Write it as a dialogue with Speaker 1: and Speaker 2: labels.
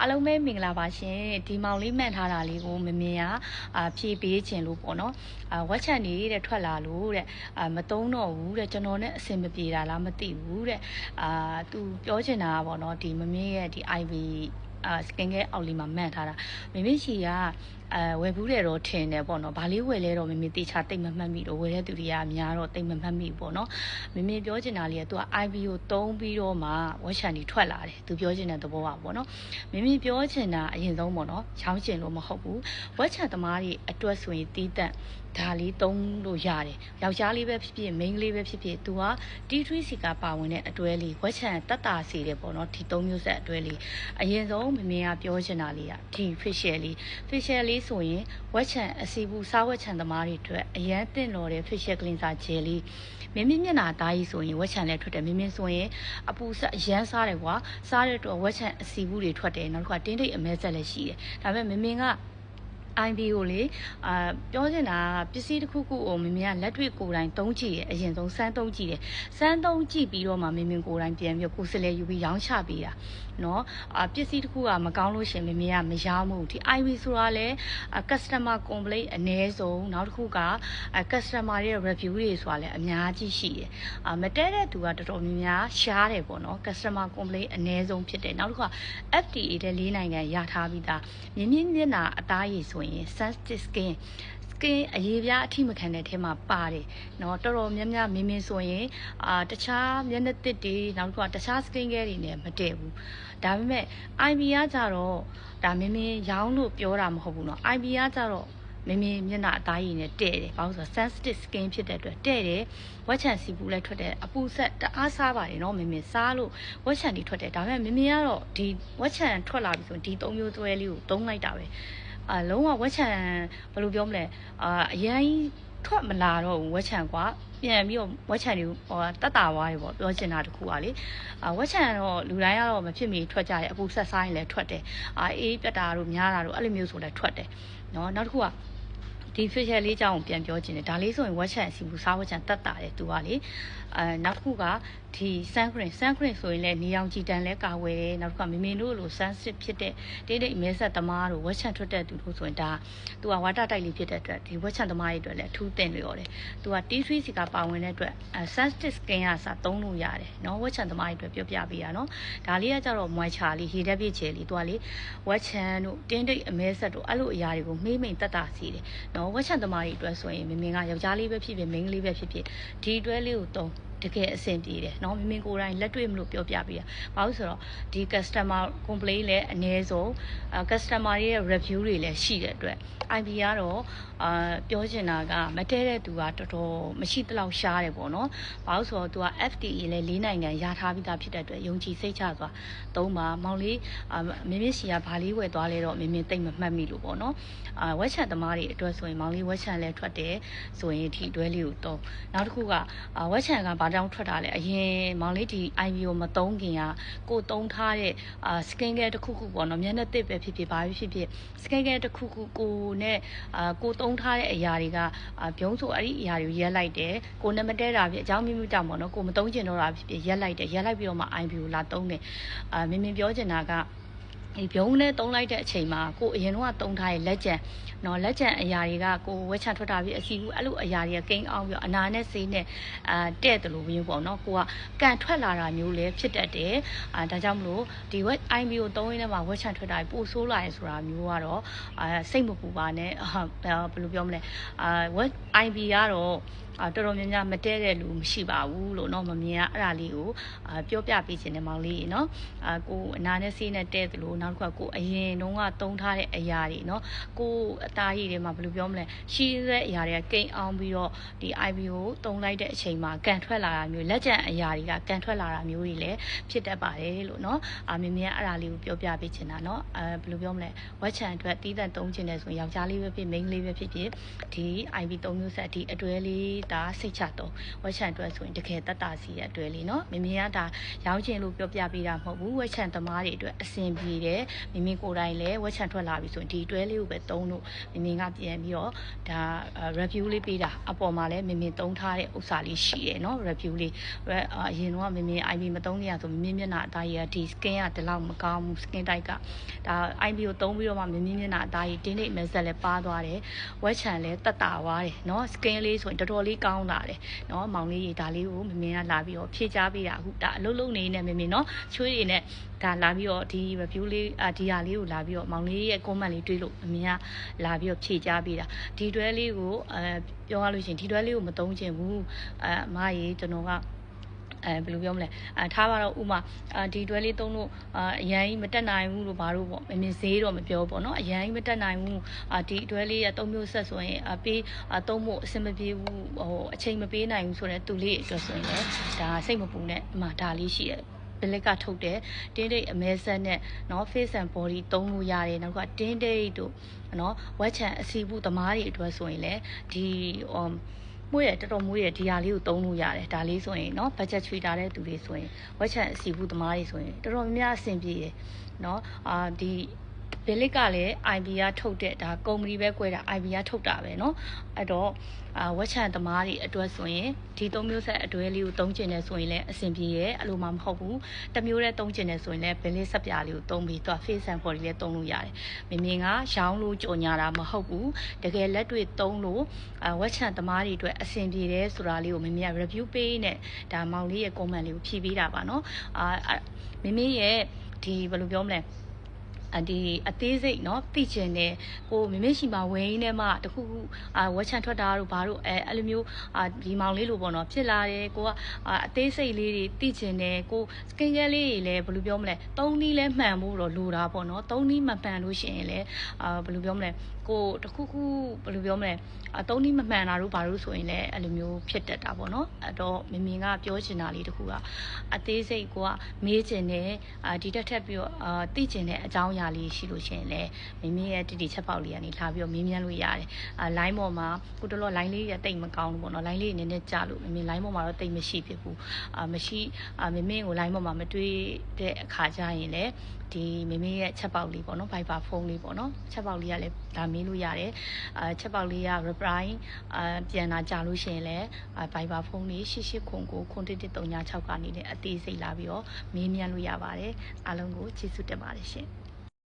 Speaker 1: အားလုံးပဲမင်္ဂလာပါရှင်ဒီမောင်လေးမှန်ထားတာလေးကိုမမေကအာဖြည့်ပေးခြင်းလို့ပေါ့နော်အာဝက်ချန်နေတဲ့ထွက်လာလို့တဲ့အာမတုံးတော့ဘူးတဲ့ကျွန်တော်နဲ့အဆင်မပြေတာလားမသိဘူးတဲ့အာသူပြောချင်တာကပေါ့နော်ဒီမမေရဲ့ဒီ IV အာစကင်ကဲအောက်လေးမှာမှန်ထားတာမမေရှိကအဲဝယ်ဘူးတယ်တော့ထင်တယ်ပေါ့နော်။ဘာလေးဝယ်လဲတော့မမေတေချာတိတ်မမှတ်မိတော့ဝယ်တဲ့သူတွေကအများတော့တိတ်မမှတ်မိပေါ့နော်။မမေပြောချင်တာလေးကသူက IV ကိုတုံးပြီးတော့မှဝက်ချန်ဒီထွက်လာတယ်။သူပြောချင်တဲ့သဘောပါပေါ့နော်။မမေပြောချင်တာအရင်ဆုံးပေါ့နော်။ချောင်းချင်လို့မဟုတ်ဘူး။ဝက်ချန်သမားတွေအတွက်ဆိုရင်တီးတက်ဒါလေးတုံးလို့ရတယ်။ယောက်ျားလေးပဲဖြစ်ဖြစ်မိန်းကလေးပဲဖြစ်ဖြစ်သူက T3 စီကပါဝင်တဲ့အတွဲလေးဝက်ချန်တက်တာစီတယ်ပေါ့နော်။ဒီသုံးမျိုးဆက်အတွဲလေးအရင်ဆုံးမမေကပြောချင်တာလေးကဒီ facial လေး facial လေးဆိုရင်ဝက်ချန်အစီဘူးစားဝက်ချန်သမားတွေအတွက်အရန်တင့်တော်တဲ့ facial cleanser gel လေးမင်းမင်းမျက်နှာသားကြီးဆိုရင်ဝက်ချန်လည်းထွက်တယ်မင်းမင်းဆိုရင်အပူဆက်အရန်စားတယ်ကွာစားတဲ့တော့ဝက်ချန်အစီဘူးတွေထွက်တယ်နောက်တစ်ခါတင်းတိတ်အမဲဆက်လည်းရှိတယ်ဒါပေမဲ့မင်းမင်းက IB ကိုလေအာပြောချင်တာပစ္စည်းတစ်ခုခုကိုမမေကလက်တွေ့ကိုယ်တိုင်သုံးကြည့်ရအရင်ဆုံးစမ်းသုံးကြည့်တယ်စမ်းသုံးကြည့်ပြီးတော့မှမမေကိုယ်တိုင်ပြန်ပြီးကိုယ်စလဲယူပြီးရောင်းချပေးတာ နော်အပစ္စည်းတစ်ခုကမကောင်းလို့ရှင်မမေကမရောင်းဘူးဒီ IV ဆိုတာလဲ customer complaint အနည်းဆုံးနောက်တစ်ခုက customer ရဲ့ review တွေဆိုတာလဲအများကြီးရှိတယ်အမတဲတဲ့သူကတော်တော်များများရှားတယ်ပေါ့နော် customer complaint အနည်းဆုံးဖြစ်တယ်နောက်တစ်ခုက FDA တဲ့၄နိုင်ငံရထားပြီးသားမြင်းမြင့်မျက်နှာအသားရည်ဆိုရင် sensitive skin skin အရေးပြားအထိမခံတဲ့ထဲမှာပါတယ်เนาะတော်တော်များများမင်းမင်းဆိုရင်အာတခြားမျက်နှာသစ်တွေနောက်တစ်ခုကတခြား skin care တွေနဲ့မတည့်ဘူးဒါပေမဲ့ IB ကကြတော့ဒါမင်းမင်းရောင်းလို့ပြောတာမဟုတ်ဘူးเนาะ IB ကကြတော့မင်းမင်းမျက်နှာအသားရည်နဲ့တဲ့တယ်ဘာလို့ဆိုတော့ sensitive skin ဖြစ်တဲ့အတွက်တဲ့တယ်ဝက်ချန်စီပူလည်းထွက်တယ်အပူဆက်တအားစားပါတယ်เนาะမင်းမင်းစားလို့ဝက်ချန်တွေထွက်တယ်ဒါပေမဲ့မင်းမင်းကတော့ဒီဝက်ချန်ထွက်လာပြီဆိုရင်ဒီသုံးမျိုးသွဲလေးကိုသုံးလိုက်တာပဲ အာလုံးဝဝက်ချန်ဘယ်လိုပြောမလဲအာအရင်ထွက်မလာတော့ဘူးဝက်ချန်ကွာပြန်ပြီးတော့ဝက်ချန်တွေဟောတတ်တာဝါးတွေပေါ့ပြောချင်တာတခုပါလေအာဝက်ချန်တော့လူတိုင်းကတော့မဖြစ်မီထွက်ကြတယ်အပူဆက်ဆိုင်လည်းထွက်တယ်အာအေးပြတ်တာတို့များတာတို့အဲ့လိုမျိုးဆိုလည်းထွက်တယ်เนาะနောက်တစ်ခုက ဒီ facial လေးကြောင်းပြန်ပြောချင်တယ်ဒါလေးဆိုရင်ဝက်ချန်စီဘူးစားဝက်ချန်တတ်တာတယ်သူကလေအဲနောက်တစ်ခုကဒီ sun cream sun cream ဆိုရင်လည်းနေအောင်ကြည်တန်လဲကာဝယ်တယ်နောက်တစ်ခါမမေတို့လို sensitive ဖြစ်တဲ့တိတ်တိတ်မဲဆက်သမားတို့ဝက်ချန်ထွက်တဲ့သူတို့ဆိုရင်ဒါသူကဝါတာတိုက်လေးဖြစ်တဲ့အတွက်ဒီဝက်ချန်သမားတွေအတွက်လည်းအထူးသင့်လျော်တယ်သူက T3 စီကပါဝင်တဲ့အတွက် sensitive skin ကစသုံးလို့ရတယ်เนาะဝက်ချန်သမားတွေအတွက်ပြောပြပေးရเนาะဒါလေးကကြတော့ moisture လေး heat ပြည့်ချေလေးသူကလေဝက်ချန်တို့တင်းတိတ်အမဲဆက်တို့အဲ့လိုအရာတွေကိုမှိမ့်မိန်တက်တာစီတယ်เนาะ ဝက်ချန်သမားတွေအတွက်ဆိုရင်မမေကယောက်ျားလေးပဲဖြစ်ဖြစ်မိန်းကလေးပဲဖြစ်ဖြစ်ဒီအတွဲလေးကိုသုံး တကယ်အဆင်ပြေတယ်เนาะမင်းမင်းကိုယ်တိုင်လက်တွေ့မလို့ပြောပြပေးတာဘာလို့ဆိုတော့ဒီ customer complaint လည်းအနည်းဆုံး customer ရဲ့ review တွေလည်းရှိတဲ့အတွက် IB ကတော့အာပြောချင်တာကမတဲတဲ့သူကတော်တော်မရှိတလောက်ရှားတယ်ပေါ့နော်ဘာလို့ဆိုတော့သူက FDA လည်းလေးနိုင်ငံရထားပြီးသားဖြစ်တဲ့အတွက်ယုံကြည်စိတ်ချစွာသုံးပါမောင်လေးမင်းမင်းစီကဘာလေးဝယ်သွားလဲတော့မင်းမင်းတိတ်မမှတ်မိလို့ပေါ့နော်အာဝက်ချန်သမားတွေအတွက်ဆိုရင်မောင်လေးဝက်ချန်လည်းထွက်တယ်ဆိုရင်ဒီအတွဲလေးကိုသုံးနောက်တစ်ခုကဝက်ချန်ကဘာ ကြောင့်ထွက်တာလဲအရင်မောင်လေးဒီ IB ကိုမသုံးခင်ကကိုသုံးထားတဲ့အာ skin care တစ်ခုခုပေါ့နော်မျက်နှာသစ်ပဲဖြစ်ဖြစ်ဘာဖြစ်ဖြစ် skin care တစ်ခုခုကိုနဲ့အာကိုသုံးထားတဲ့အရာတွေကဘုံဆိုအဲ့ဒီအရာတွေကိုရက်လိုက်တယ်ကိုနဲ့မတဲတာဖြစ်အကြောင်းမျိုးမျိုးကြောင့်ပေါ့နော်ကိုမသုံးကျင်တော့တာဖြစ်ဖြစ်ရက်လိုက်တယ်ရက်လိုက်ပြီးတော့မှ IB ကိုလာသုံးတယ်အာမင်းမင်းပြောချင်တာက ဒီဘုံနဲ့တုံးလိုက်တဲ့အချိန်မှာကိုအရင်တော့တုံးထားရဲ့လက်ကျန်နော်လက်ကျန်အရာတွေကကိုဝက်ချထွက်တာပြီးအစီဘူးအဲ့လိုအရာတွေကကိန်းအောင်ပြီးအနာနဲ့ဆေးနဲ့အာတဲ့တယ်လို့မျိုးပေါ့နော်ကိုကကန်ထွက်လာတာမျိုးလည်းဖြစ်တတ်တယ်အာဒါကြောင့်မလို့ဒီဝက် IB ကိုတုံးရင်းထဲမှာဝက်ချထွက်တာပို့ဆိုးလာရဆိုတာမျိုးကတော့အာစိတ်မပူပါနဲ့ဘယ်လိုပြောမလဲအာဝက် IB ကတော့ အာတော်တော်များများမတဲတဲ့လူမရှိပါဘူးလို့เนาะမမြင်ရအဲ့ဒါလေးကိုအာပြောပြပေးခြင်းနဲ့မောင်လေးเนาะအာကိုအနာနဲ့ဆေးနဲ့တဲသလိုနောက်တစ်ခါကိုအရင်တုန်းကတုံးထားတဲ့အရာတွေเนาะကိုအသားရည်တွေမှာဘယ်လိုပြောမလဲရှိတဲ့အရာတွေကကိန်းအောင်ပြီးတော့ဒီ IB ကိုတုံးလိုက်တဲ့အချိန်မှာကန်ထွက်လာတာမျိုးလက်ကျန်အရာတွေကကန်ထွက်လာတာမျိုးတွေလည်းဖြစ်တတ်ပါတယ်လို့เนาะအာမင်းမင်းအဲ့ဒါလေးကိုပြောပြပေးခြင်းတာเนาะအဲဘယ်လိုပြောမလဲဝက်ချန်အတွက်တီးသန့်တုံးခြင်းနဲ့ဆိုရင်ယောက်ျားလေးပဲဖြစ်မိန်းကလေးပဲဖြစ်ဖြစ်ဒီ IB ၃မျိုးဆက်ဒီအတွဲလေး တာစိတ်ချတော့ဝက်ချန်အတွက်ဆိုရင်တကယ်တက်တာစီရဲ့အတွက်လေးနော်မိမိကဒါရောင်းချင်လို့ပြောပြပေးတာမဟုတ်ဘူးဝက်ချန်သမားတွေအတွက်အဆင်ပြေတယ်မိမိကိုယ်တိုင်လည်းဝက်ချန်ထွက်လာပြီဆိုရင်ဒီအတွဲလေးကိုပဲသုံးလို့မိမိကပြန်ပြီးတော့ဒါ review လေးပေးတာအပေါ်မှာလည်းမိမိသုံးထားတဲ့ဥစ္စာလေးရှိတယ်နော် review လေးအရင်တော့မိမိ IB မသုံးခင်ရဆိုမိမိမျက်နှာအသားကြီးကဒီ skin ကဒီလောက်မကောင်းဘူး skin type ကဒါ IB ကိုသုံးပြီးတော့မှမိမိမျက်နှာအသားကြီးတင်းနေမက်ဆက်လည်းပါသွားတယ်ဝက်ချန်လည်းတက်တာသွားတယ်နော် skin လေးဆိုရင်တော်တော်လေးကောင်းလာတယ်နော်မောင်လေးရေဒါလေးကိုမိမိကလာပြီးတော့ဖြည့်ချပေးတာအခုဒါအလုံးလုံးနေနေမိမိနော်ချွေးတွေနဲ့ဒါလာပြီးတော့ဒီ review လေးအာဒီဟာလေးကိုလာပြီးတော့မောင်လေးရဲ့ comment လေးတွေးလို့အမြင်ကလာပြီးတော့ဖြည့်ချပေးတာဒီတွဲလေးကိုအဲပြောရလို့ရှိရင်ဒီတွဲလေးကိုမသုံးချင်ဘူးအဲအမကြီးကျွန်တော်က အဲဘယ်လိုပြောမလဲအဲထားပါတော့ဥမာဒီတွဲလေးသုံးလို့အရန်ကြီးမတက်နိုင်ဘူးလို့ဘာလို့ပေါ့မမြင်ဈေးတော့မပြောပေါ့နော်အရန်ကြီးမတက်နိုင်ဘူးဒီတွဲလေးရသုံးမျိုးဆက်ဆိုရင်အပေးသုံးဖို့အဆင်မပြေဘူးဟိုအချိန်မပေးနိုင်ဘူးဆိုတော့သူလေးအတွက်ဆိုရင်လည်းဒါစိတ်မပူနဲ့အမှဒါလေးရှိရဲ့ဘလက်ကထုတ်တယ်တင်းတိတ်အမဲဆက်နဲ့เนาะ face and body သုံးလို့ရတယ်နောက်ကတင်းတိတ်တို့เนาะဝက်ချန်အစီဘူးသမားတွေအတွက်ဆိုရင်လည်းဒီဟို မွေးရတော်တော်မွေးရဒီဟာလေးကိုသုံးလို့ရတယ်ဒါလေးဆိုရင်เนาะ budget ချွေတာတဲ့သူတွေဆိုရင်ဝက်ချန်အစီဘူးသမားတွေဆိုရင်တော်တော်များများအဆင်ပြေတယ်เนาะအာဒီ ဘယ်လစ်ကလည်း IB ကထုတ်တဲ့ဒါကုမ္ပဏီပဲ꿰တာ IB ကထုတ်တာပဲเนาะအဲ့တော့အာဝက်ချန်သမားတွေအတွက်ဆိုရင်ဒီသုံးမျိုးဆက်အတွဲလေးကိုသုံးကျင်နေဆိုရင်လည်းအဆင်ပြေရဲ့အဲ့လိုမှမဟုတ်ဘူးတစ်မျိုးတည်းသုံးကျင်နေဆိုရင်လည်းဘယ်လေးဆက်ပြားလေးကိုသုံးပြီးတော့ face and body လေးသုံးလို့ရတယ်မမြင်ကရောင်းလို့ကြော်ညာတာမဟုတ်ဘူးတကယ်လက်တွေ့သုံးလို့အာဝက်ချန်သမားတွေအတွက်အဆင်ပြေတယ်ဆိုတာလေးကိုမမြင်က review ပေးနေဒါမောင်လေးရဲ့ comment လေးကိုဖြည့်ပေးတာပါเนาะအာမမရဲ့ဒီဘယ်လိုပြောမလဲအ ဒီအသေးစိတ်เนาะသိချင်တယ်ကိုမမေရှိမှာဝင်းနေမှတခုခုအာဝက်ချန်ထွက်တာတို့ဘာတို့အဲအဲ့လိုမျိုးအာဒီမောင်လေးလိုပေါ့နော်ဖြစ်လာတယ်ကိုကအသေးစိတ်လေးတွေသိချင်တယ်ကိုစကင်ကဲလေးတွေလည်းဘယ်လိုပြောမလဲသုံးနည်းလဲမှန်ဖို့တော့လိုတာပေါ့နော်သုံးနည်းမမှန်လို့ရှိရင်လည်းအာဘယ်လိုပြောမလဲကိုတခုခုဘယ်လိုပြောမလဲအသုံးနည်းမမှန်တာတို့ဘာလို့ဆိုရင်လည်းအဲ့လိုမျိုးဖြစ်တတ်တာပေါ့နော်အဲ့တော့မမင်ကပြောချင်တာလေးတခုကအသေးစိတ်ကိုကမေးချင်တယ်အာဒီတက်ထက်ပြီးတော့အာသိချင်တဲ့အကြောင်းအရာ လေးရှိလို့ရှိရင်လည်းမမရဲ့တီတီချက်ပေါက်လေးကနေလာပြီးတော့မေးမြန်းလို့ရတယ်အာ line ပေါ်မှာကိုတော်တော် line လေးရတိတ်မကောင်းဘူးပေါ့နော် line လေးနည်းနည်းကြာလို့မမ line ပေါ်မှာတော့တိတ်မရှိဖြစ်ဘူးအာမရှိအာမမကို line ပေါ်မှာမတွေ့တဲ့အခါကျရင်လည်းဒီမမေရဲ့ချက်ပေါက်လေးပေါ့နော် Viber ဖုန်းလေးပေါ့နော်ချက်ပေါက်လေးကလည်းဒါမေးလို့ရတယ်အာချက်ပေါက်လေးက reply အာပြန်လာကြလို့ရှိရင်လည်း Viber ဖုန်းလေး88ခုကိုခွန်တစ်တစ်336ကနေလည်းအသေးစိတ်လာပြီးတော့မေးမြန်းလို့ရပါတယ်အားလုံးကိုကျေးဇူးတင်ပါတယ်ရှင်